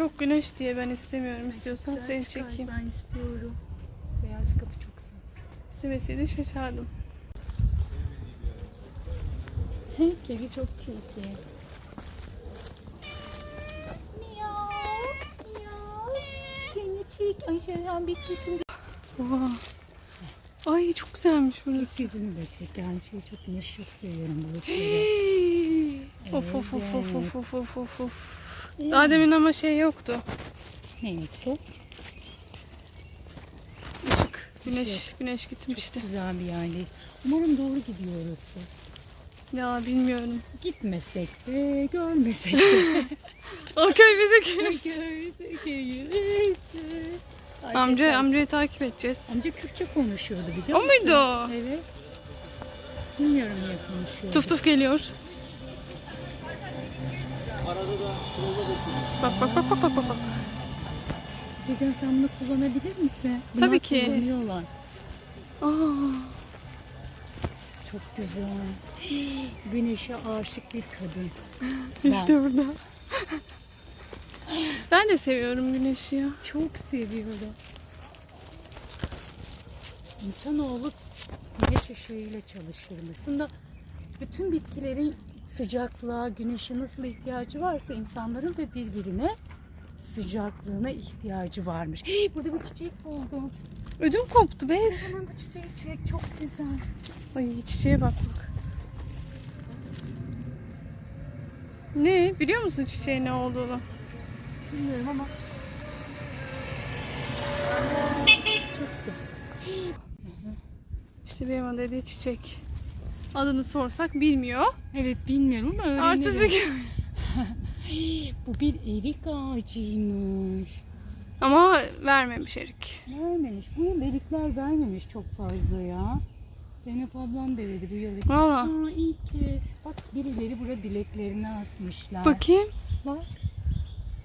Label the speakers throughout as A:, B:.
A: çok güneş diye ben istemiyorum. İstiyorsan
B: Güzel
A: seni çekeyim.
B: Ben istiyorum. Beyaz kapı çok güzel.
A: İstemeseydi şaşardım.
B: Kedi çok çirkin. Seni çek. Ay Şerhan bitmesin.
A: Oha. Ay çok güzelmiş burası.
B: Gökyüzünü de çek. Yani şey çok güneş çok seviyorum.
A: Hey. Of of of of of of of of
B: Evet.
A: Daha demin ama şey yoktu.
B: Ne yoktu?
A: Işık. Güneş,
B: Işık.
A: güneş gitmişti.
B: Çok güzel bir yerdeyiz. Umarım doğru gidiyoruz.
A: Ya bilmiyorum.
B: Gitmesek de, görmesek de.
A: O köy bizi köy.
B: Görsek de.
A: Amca, amcayı takip edeceğiz.
B: Amca Kürtçe konuşuyordu biliyor
A: O
B: musun?
A: muydu o?
B: Evet. Bilmiyorum niye konuşuyordu.
A: Tuf tuf geliyor. Bak bak bak bak bak bak. bak.
B: Gecen sen bunu kullanabilir misin?
A: Tabii
B: Bunlar
A: ki.
B: kullanıyorlar.
A: Aa,
B: Çok güzel. Güneşe aşık bir kadın.
A: işte burada. Ben de seviyorum güneşi ya.
B: Çok seviyorum. İnsanoğlu güneş ışığıyla çalışır. Aslında bütün bitkilerin sıcaklığa, güneşe nasıl ihtiyacı varsa insanların da birbirine sıcaklığına ihtiyacı varmış. Hey, burada bir çiçek buldum.
A: Ödüm koptu be.
B: Hemen bu çiçeği çek. Çok güzel.
A: Ay çiçeğe bak bak. Ne? Biliyor musun çiçeğin ne olduğunu?
B: Bilmiyorum ama çok güzel.
A: İşte benim dediği çiçek. Adını sorsak bilmiyor.
B: Evet bilmiyorum ama öğrenirim.
A: Artistik.
B: Bu bir erik ağacıymış.
A: Ama vermemiş Erik.
B: Vermemiş. Bu yıl erikler vermemiş çok fazla ya. Zeynep ablam da dedi bu yıl.
A: Valla.
B: Aa iyi ki. Bak birileri burada dileklerini asmışlar.
A: Bakayım.
B: Bak.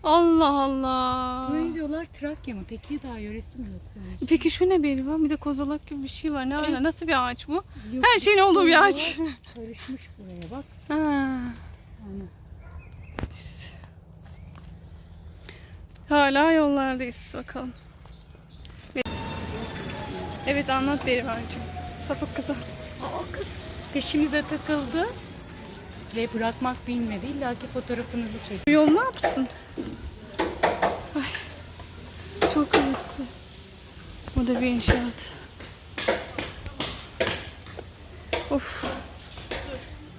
A: Allah Allah.
B: Böyle diyorlar Trakya mı? Tekirdağ yöresi mi yokmuş?
A: Peki şu ne benim var? Bir de kozalak gibi bir şey var. Ne
B: Evet.
A: Nasıl bir ağaç bu?
B: Yok,
A: Her şeyin olduğu bir ağaç.
B: Karışmış buraya bak.
A: Ha.
B: Yani
A: işte. Hala yollardayız bakalım. Evet anlat Berivar'cığım. Sapık kızı.
B: Aa kız peşimize takıldı. Ve bırakmak bilmedi. İlla ki fotoğrafınızı çek.
A: Bu yol ne yapsın? Ay. Çok karanlık. Bu da bir inşaat. Of.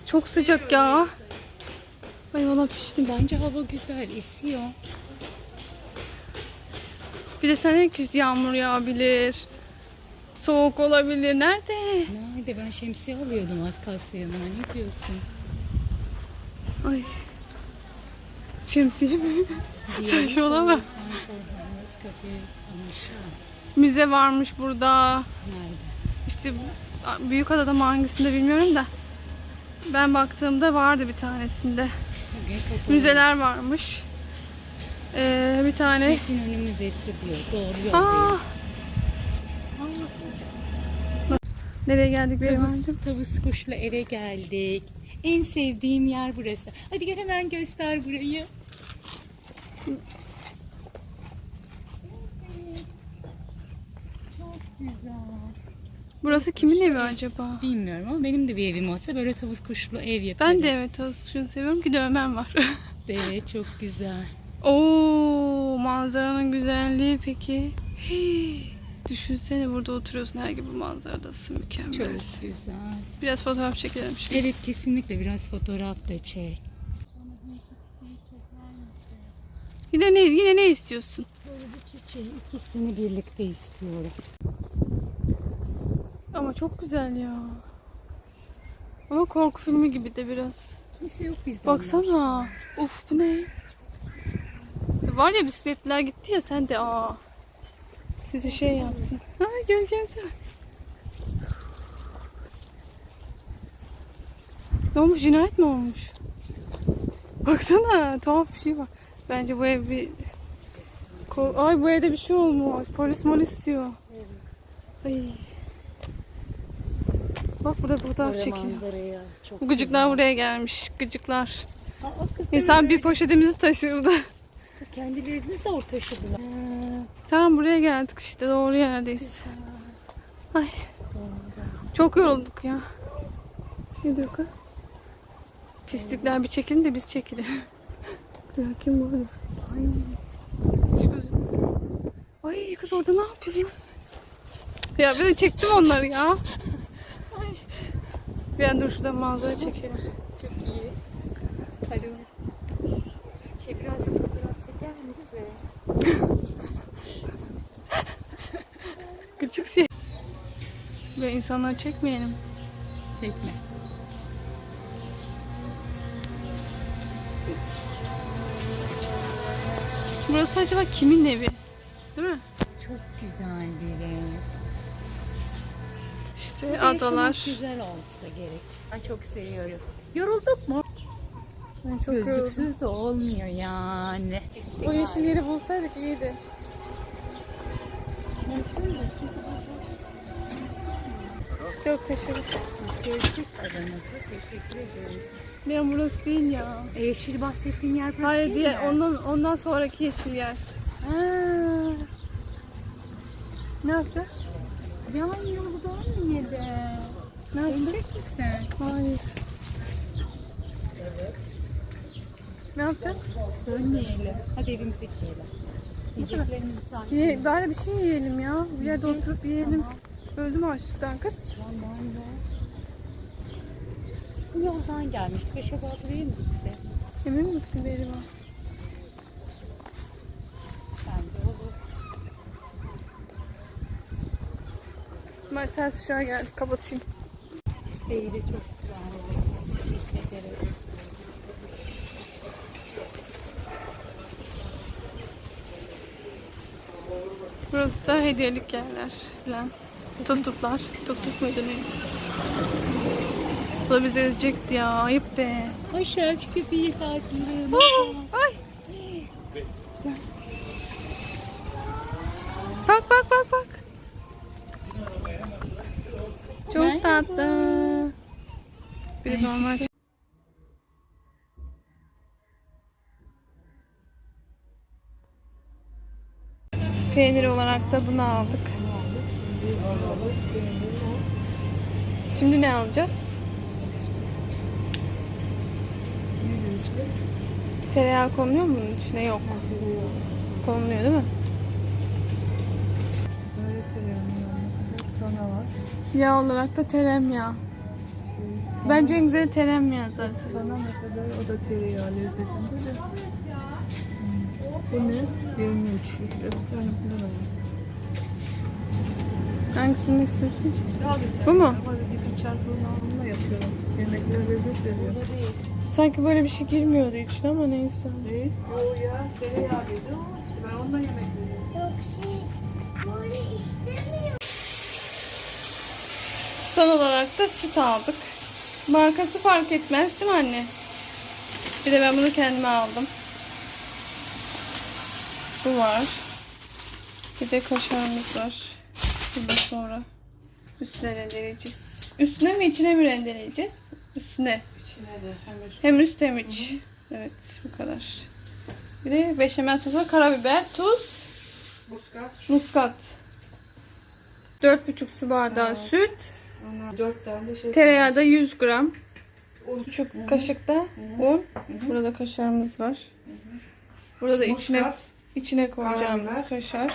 A: Çok sıcak ya. Ay valla piştim.
B: Bence hava güzel, esiyor.
A: Bir de sen ki yağmur yağabilir. Soğuk olabilir. Nerede?
B: Nerede? Ben şemsiye alıyordum az kalsın yanıma. Ne diyorsun?
A: Ay. Şemsiye mi? Saçmalama. Müze varmış burada.
B: Nerede?
A: İşte Büyükada'da mı hangisinde bilmiyorum da. Ben baktığımda vardı bir tanesinde. Müzeler varmış. Ee, bir tane.
B: İsmet İnönü Müzesi diyor. Doğru yoldayız.
A: nereye geldik benim
B: Tavus, kuşla eve geldik. En sevdiğim yer burası. Hadi gel hemen göster burayı. Çok güzel.
A: Burası kimin evi acaba?
B: Bilmiyorum ama benim de bir evim olsa böyle tavus kuşlu ev yaparım.
A: Ben de evet tavus kuşunu seviyorum ki dövmem var.
B: de çok güzel.
A: Oo manzaranın güzelliği peki. Hii, Düşünsene burada oturuyorsun her gibi manzaradasın mükemmel.
B: Çok güzel.
A: Biraz fotoğraf çekelim şimdi.
B: Evet kesinlikle biraz fotoğraf da çek.
A: Yine ne yine ne istiyorsun?
B: Böyle bir çiçeği ikisini birlikte istiyorum.
A: Ama çok güzel ya. Ama korku filmi gibi de biraz.
B: Kimse yok bizden.
A: Baksana. Uf bu ne? Var ya bisikletler gitti ya sen de aa. Bizi şey yaptın. Ha gel gel sen. Ne olmuş cinayet mi olmuş? Baksana tuhaf bir şey var. Bence bu ev bir... Ay bu evde bir şey olmuş. Polis molis diyor. Ay. Bak burada fotoğraf çekiyor. Bu gıcıklar buraya gelmiş. Gıcıklar. İnsan bir poşetimizi taşırdı.
B: Kendilerini zor taşıdılar.
A: Tamam buraya geldik işte doğru yerdeyiz. Ay çok yorulduk ya. Ne diyor kız? Pislikler bir çekilin de biz çekilelim. Ya kim bu? Ay. Ay kız orada ne yapıyor? Ya ben de çektim onları ya. Ay. Bir an dur şuradan manzara çekelim.
B: Çok iyi. Hadi. Şey biraz da fotoğraf çeker misin?
A: Küçük şey. Ve insanları çekmeyelim.
B: Çekme.
A: Burası acaba kimin evi? Değil mi?
B: Çok güzel bir ev.
A: İşte
B: Burada
A: adalar.
B: güzel olsa gerek. Ben çok seviyorum. Yorulduk mu?
A: Ben çok yoruldum.
B: Gözlüksüz de olmuyor yani.
A: O yeşil yeri bulsaydık iyiydi. Çok teşekkür ederim.
B: Biz aranızda. Teşekkür ederiz.
A: Ben burası değil ya.
B: E, yeşil bahsettiğin yer burası
A: Hayır
B: değil
A: diye
B: mi?
A: ondan ondan sonraki yeşil yer.
B: Ha,
A: Ne yapacağız?
B: yan yoldan yedi.
A: Ne?
B: Dönecek misin?
A: Hayır. Ne yapacağız?
B: Dönmeyelim. Hadi evimize gidelim. Yiyeceklerimizi sahip.
A: Ye, bari bir şey yiyelim ya. Bir yerde oturup yiyelim. Öldüm açlıktan kız.
B: Tamam da. Bu yoldan gelmiştik. Acaba buraya mı gitsek?
A: Emin misin Berima?
B: Bence olur.
A: Ben ters aşağı geldik. Kapatayım.
B: Eğri çok güzel. Teşekkür ederim.
A: Burası da hediyelik yerler falan. Tuttuklar. Tuttuk muydu ne? Bu da bizi ezecekti ya. Ayıp be.
B: Aşağı şu köpeği.
A: Aa, Ay. Bak bak bak bak. Çok tatlı. Bir de normal. Peynir olarak da bunu aldık. Şimdi ne alacağız? Tereyağı konuluyor mu bunun içine? Yok. Konuluyor değil mi?
C: Böyle tereyağının sana var.
A: Yağ olarak da teremyağı. Bence en güzeli teremyağı zaten.
C: Sana ne kadar o da tereyağı lezzetinde de. Hmm. Bu ne? 23 işte bir tane bundan alalım.
A: Hangisini istiyorsun? Bu mu?
C: Gidip çarpılma alımla yapıyorum. Yemeklere lezzet veriyor.
A: Sanki böyle bir şey girmiyordu içine ama neyse.
C: Ne? O ya tereyağı yedi ama işte ben ondan yemek veriyorum.
A: Son olarak da süt aldık. Markası fark etmez değil mi anne? Bir de ben bunu kendime aldım. Bu var. Bir de kaşarımız var. Bunu da sonra üstüne rendeleyeceğiz. Üstüne mi içine mi rendeleyeceğiz? Üstüne.
C: İçine de hem üst-
A: Hem üst hem iç. Evet bu kadar. Bir de beşamel sosu, karabiber, tuz,
C: muskat.
A: muskat. 4,5 su bardağı süt.
C: Ondan 4 tane de şey.
A: Tereyağı da 100 gram. Küçük kaşıkta un. Burada kaşarımız var. Burada da içine içine koyacağımız
C: Karabiber.
A: kaşar.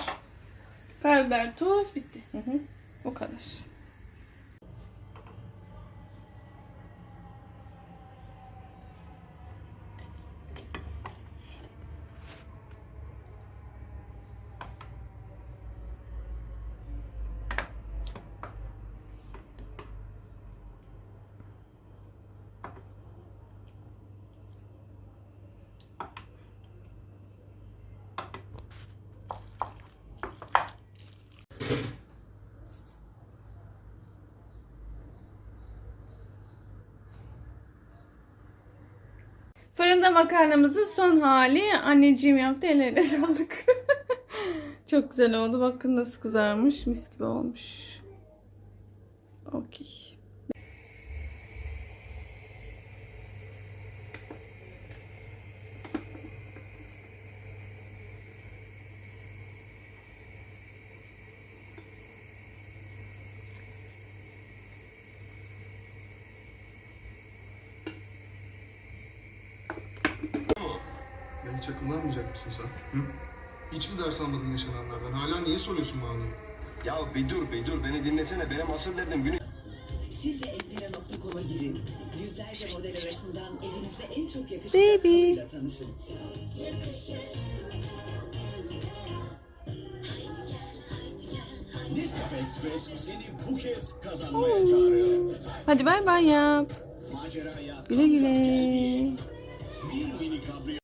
A: Karabiber, tuz bitti. O kadar. Fırında makarnamızın son hali anneciğim yaptı. Ellerine sağlık. Çok güzel oldu. Bakın nasıl kızarmış. Mis gibi olmuş. Okey.
D: Hiç akıllanmayacak mısın sen? Hı? Hiç mi ders almadın yaşananlardan? Hala niye soruyorsun bana?
E: Ya bir dur bir dur beni dinlesene benim asıl derdim güneş.
F: Siz de Empira.com'a girin. Yüzlerce model arasından evinize en çok yakışacak
A: Baby.
F: tanışın.
G: Nescafe Express seni bu kez kazanmaya çağırıyor.
A: Hadi bay bay yap.
G: Maceraya
A: Güle güle.
G: bir mini kabriyo